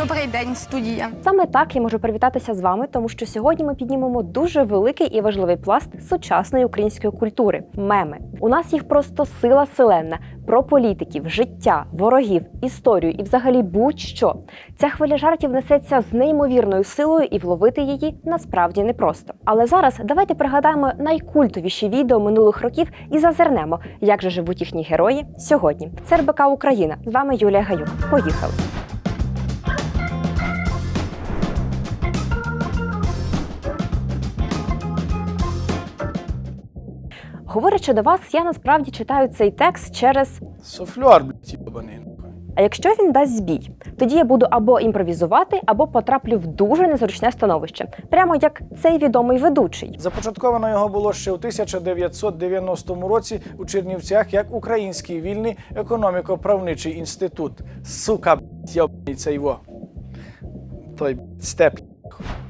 Добрий день, студія. Саме так я можу привітатися з вами, тому що сьогодні ми піднімемо дуже великий і важливий пласт сучасної української культури меми. У нас їх просто сила селена про політиків, життя, ворогів, історію і взагалі будь-що. Ця хвиля жартів несеться з неймовірною силою, і вловити її насправді непросто. Але зараз давайте пригадаємо найкультовіші відео минулих років і зазирнемо, як же живуть їхні герої сьогодні. Це РБК Україна. З вами Юлія Гаюк. Поїхали. Говорячи до вас, я насправді читаю цей текст через Софльор, блядь, єбаний. а якщо він дасть збій, тоді я буду або імпровізувати, або потраплю в дуже незручне становище, прямо як цей відомий ведучий. Започатковано його було ще у 1990 році у Чернівцях як Український вільний економіко-правничий інститут. Сука, йобаний цей во. Той блядь, степ.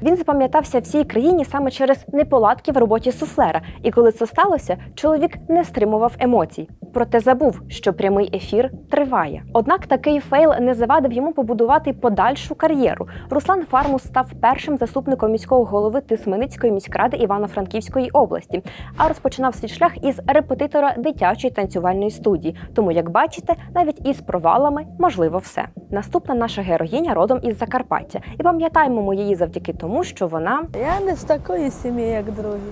Він запам'ятався всій країні саме через неполадки в роботі суфлера. І коли це сталося, чоловік не стримував емоцій. Проте забув, що прямий ефір триває. Однак такий фейл не завадив йому побудувати подальшу кар'єру. Руслан Фармус став першим заступником міського голови Тисменицької міськради Івано-Франківської області, а розпочинав свій шлях із репетитора дитячої танцювальної студії. Тому, як бачите, навіть із провалами можливо все. Наступна наша героїня родом із Закарпаття, і пам'ятаємо ми її завдяки тому, що вона Я не з такої сім'ї, як другі.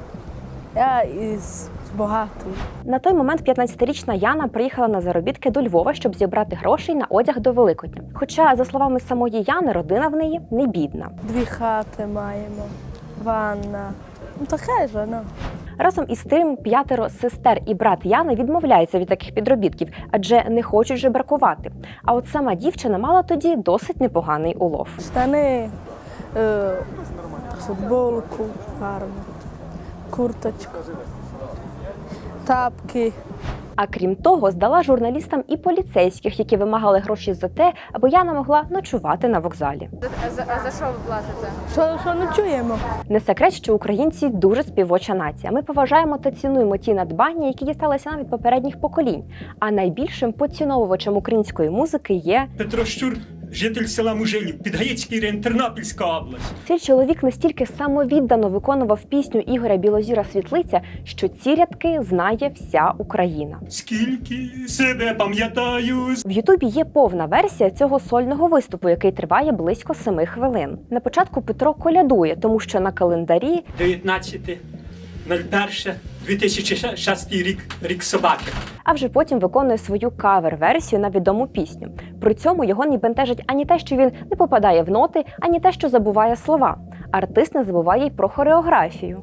Я із багатої. На той момент 15-річна Яна приїхала на заробітки до Львова, щоб зібрати грошей на одяг до Великодня. Хоча, за словами самої Яни, родина в неї не бідна. Дві хати маємо, ванна. Ну таке ж, ну. Разом із тим, п'ятеро сестер і брат Яни відмовляються від таких підробітків, адже не хочуть же бракувати. А от сама дівчина мала тоді досить непоганий улов. Штани, футболку гарну, курточку, тапки. А крім того, здала журналістам і поліцейських, які вимагали гроші за те, аби Яна могла ночувати на вокзалі. А за, а за що ви платите? Що, що ночуємо? Не секрет, що українці дуже співоча нація. Ми поважаємо та цінуємо ті надбання, які дісталися нам від попередніх поколінь. А найбільшим поціновувачем української музики є Петро Щур, житель села Мужинів, Підгаїцький район, Тернопільська область. цей чоловік настільки самовіддано виконував пісню Ігоря Білозіра Світлиця, що ці рядки знає вся Україна. Скільки себе пам'ятаю, В Ютубі є повна версія цього сольного виступу, який триває близько семи хвилин. На початку Петро колядує, тому що на календарі 19.01.2006 рік, рік собаки. а вже потім виконує свою кавер-версію на відому пісню. При цьому його не бентежить ані те, що він не попадає в ноти, ані те, що забуває слова. Артист не забуває й про хореографію.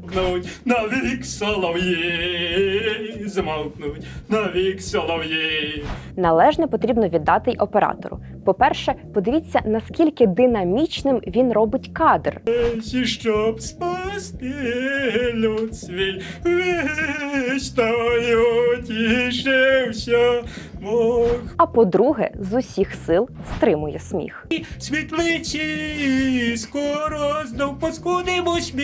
Навік солов'ї, замовкнуть навік солов'ї. Належне потрібно віддати й оператору. По-перше, подивіться, наскільки динамічним він робить кадр. Щоб спасти люд свій, тішився Бог. А по-друге, з усіх сил стримує сміх. Світлиці, скоро знов поскудимось ми.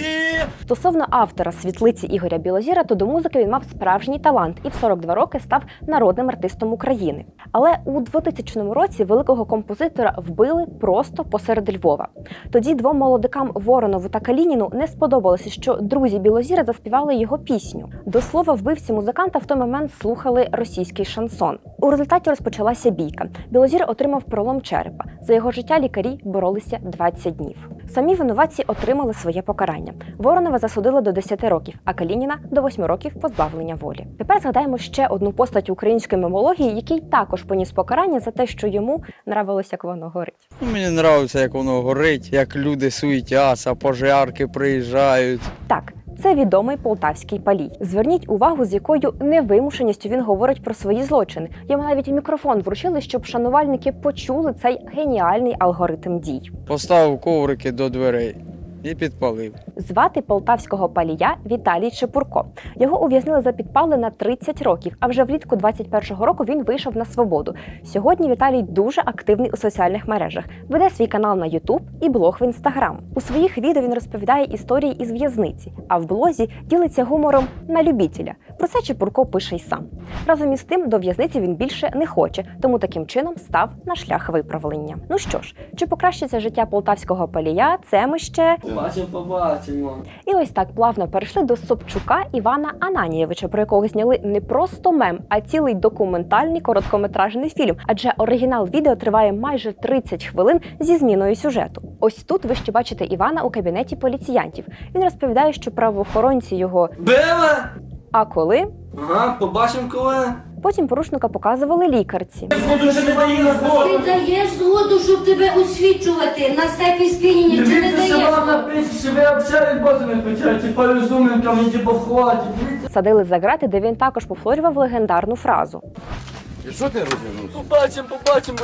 Стосовно автора світлиці Ігоря Білозіра, то до музики він мав справжній талант і в 42 роки став народним артистом України. Але у 2000 році великого композитора вбили просто посеред Львова. Тоді двом молодикам Воронову та Калініну не сподобалося, що друзі Білозіра заспівали його пісню. До слова, вбивці музиканта в той момент слухали російський шансон. У результаті розпочалася бійка. Білозір отримав пролом черепа. За його життя лікарі боролися 20 днів. Самі винуватці отримали своє покарання. Воронова засудили до 10 років, а Калініна до 8 років позбавлення волі. Тепер згадаємо ще одну постать української мемології, який також поніс покарання за те, що йому нравилося, як воно горить. Ну, Мені подобається, як воно горить, як люди суетяться, пожарки приїжджають. Так. Це відомий полтавський палій. Зверніть увагу, з якою невимушеністю він говорить про свої злочини. Йому навіть мікрофон вручили, щоб шанувальники почули цей геніальний алгоритм дій. Поставив коврики до дверей. І підпалив. Звати полтавського палія Віталій Чепурко. Його ув'язнили за підпали на 30 років. А вже влітку 21-го року він вийшов на свободу. Сьогодні Віталій дуже активний у соціальних мережах. Веде свій канал на YouTube і блог в Instagram. У своїх відео він розповідає історії із в'язниці, а в блозі ділиться гумором на любітеля. Про це Чепурко пише й сам. Разом із тим до в'язниці він більше не хоче, тому таким чином став на шлях виправлення. Ну що ж, чи покращиться життя полтавського палія? Це ми ще Побачимо, побачимо. і ось так плавно перейшли до Собчука Івана Ананієвича, про якого зняли не просто мем, а цілий документальний короткометражний фільм. Адже оригінал відео триває майже 30 хвилин зі зміною сюжету. Ось тут ви ще бачите Івана у кабінеті поліціянтів. Він розповідає, що правоохоронці його. Била! А коли Ага, побачимо коли. Потім порушника показували лікарці. Ти даєш згоду, щоб тебе освічувати на степі сп'яніння, чи не даєш? і типу. Садили за грати, де він також повторював легендарну фразу. Що ти розумієш? Побачимо, побачимо.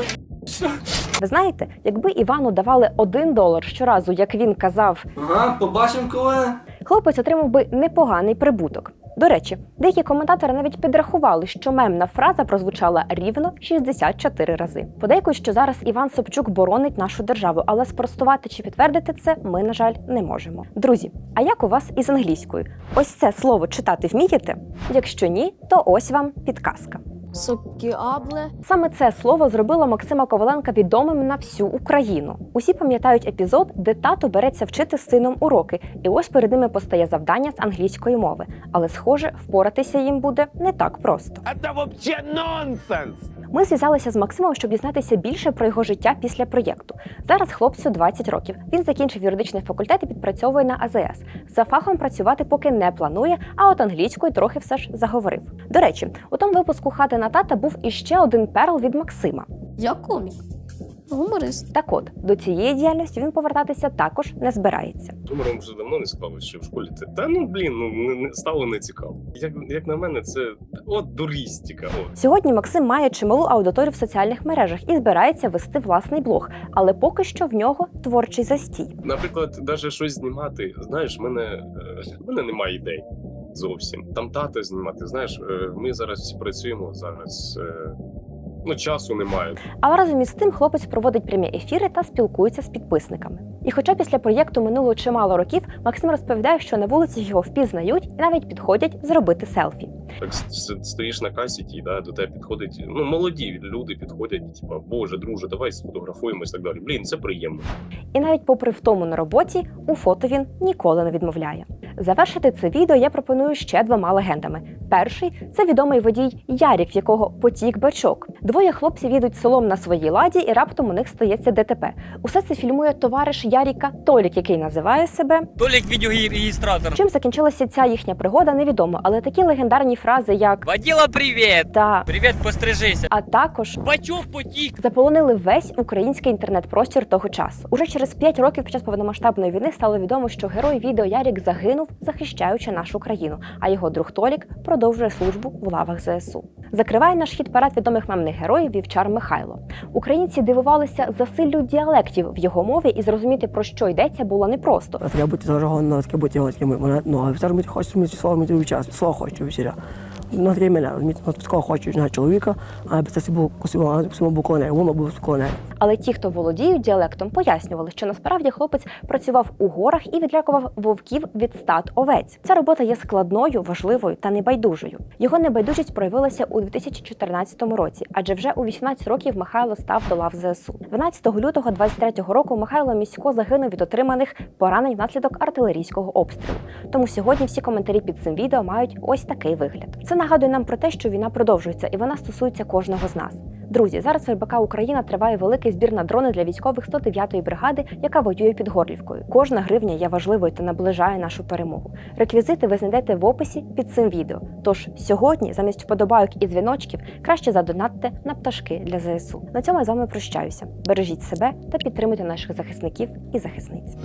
Ви знаєте, якби Івану давали один долар щоразу, як він казав, Ага, побачимо коли. хлопець отримав би непоганий прибуток. До речі, деякі коментатори навіть підрахували, що мемна фраза прозвучала рівно 64 рази. Подейкують, що зараз Іван Собчук боронить нашу державу, але спростувати чи підтвердити це ми, на жаль, не можемо. Друзі, а як у вас із англійською? Ось це слово читати вмієте? Якщо ні, то ось вам підказка. Сокіабле. Саме це слово зробило Максима Коваленка відомим на всю Україну. Усі пам'ятають епізод, де тато береться вчити з сином уроки, і ось перед ними постає завдання з англійської мови. Але, схоже, впоратися їм буде не так просто. Это вообще нонсенс! Ми зв'язалися з Максимом, щоб дізнатися більше про його життя після проєкту. Зараз хлопцю 20 років. Він закінчив юридичний факультет і підпрацьовує на АЗС. За фахом працювати поки не планує, а от англійською трохи все ж заговорив. До речі, у тому випуску хати на тата був іще один перл від Максима. Я комік. Гуморист. Так от до цієї діяльності він повертатися також не збирається. Юмором вже давно не склалося ще в школі. Це та ну блін, ну не, не стало не цікаво. Як, як на мене, це от дурістика. От. Сьогодні Максим має чималу аудиторію в соціальних мережах і збирається вести власний блог, але поки що в нього творчий застій. Наприклад, навіть щось знімати. Знаєш, в мене, е, в мене немає ідей зовсім. Там тата знімати. Знаєш, е, ми зараз всі працюємо зараз. е, Ну, часу немає. Але разом із тим хлопець проводить прямі ефіри та спілкується з підписниками. І хоча після проєкту минуло чимало років, Максим розповідає, що на вулиці його впізнають і навіть підходять зробити селфі. Так стоїш на касі, ті, да, до тебе підходить. Ну, молоді люди підходять, типа, боже, друже, давай сфотографуємось так далі. Блін, це приємно. І навіть попри втому на роботі, у фото він ніколи не відмовляє. Завершити це відео я пропоную ще двома легендами. Перший це відомий водій Ярік, в якого потік бачок. Двоє хлопців їдуть селом на своїй ладі, і раптом у них стається ДТП. Усе це фільмує товариш Яріка Толік, який називає себе. Толік відеореєстратор. Чим закінчилася ця їхня пригода, невідомо, але такі легендарні фрази, як Воділа, привіт! та Привіт, пострижися. а також Бачок потік. заполонили весь український інтернет-простір того часу. Уже через 5 років під час повномасштабної війни стало відомо, що герой відео Ярік загинув, захищаючи нашу країну, а його друг Толік продовжує службу в лавах ЗСУ. Закриває наш хід парад відомих мемних героїв Вівчар Михайло. Українці дивувалися засиллю діалектів в його мові, і зрозуміти про що йдеться було непросто. Я бути зажигано, таке бути таке мене. Ну, а офіцер ми хочемо слово ми час, слово хочу офіцера. На таке мене, такого хоче знати чоловіка, а без це був був коней, воно був коней. Але ті, хто володіють діалектом, пояснювали, що насправді хлопець працював у горах і відлякував вовків від стад овець. Ця робота є складною, важливою та небайдужою. Його небайдужість проявилася у 2014 році, адже вже у 18 років Михайло став до лав ЗСУ. 12 лютого 23 року Михайло Місько загинув від отриманих поранень внаслідок артилерійського обстрілу. Тому сьогодні всі коментарі під цим відео мають ось такий вигляд. Це нагадує нам про те, що війна продовжується, і вона стосується кожного з нас. Друзі, зараз в РБК Україна триває великий збір на дрони для військових 109-ї бригади, яка воює під Горлівкою. Кожна гривня є важливою та наближає нашу перемогу. Реквізити ви знайдете в описі під цим відео. Тож сьогодні, замість вподобайок і дзвіночків, краще задонатьте на пташки для ЗСУ. На цьому я з вами прощаюся. Бережіть себе та підтримуйте наших захисників і захисниць.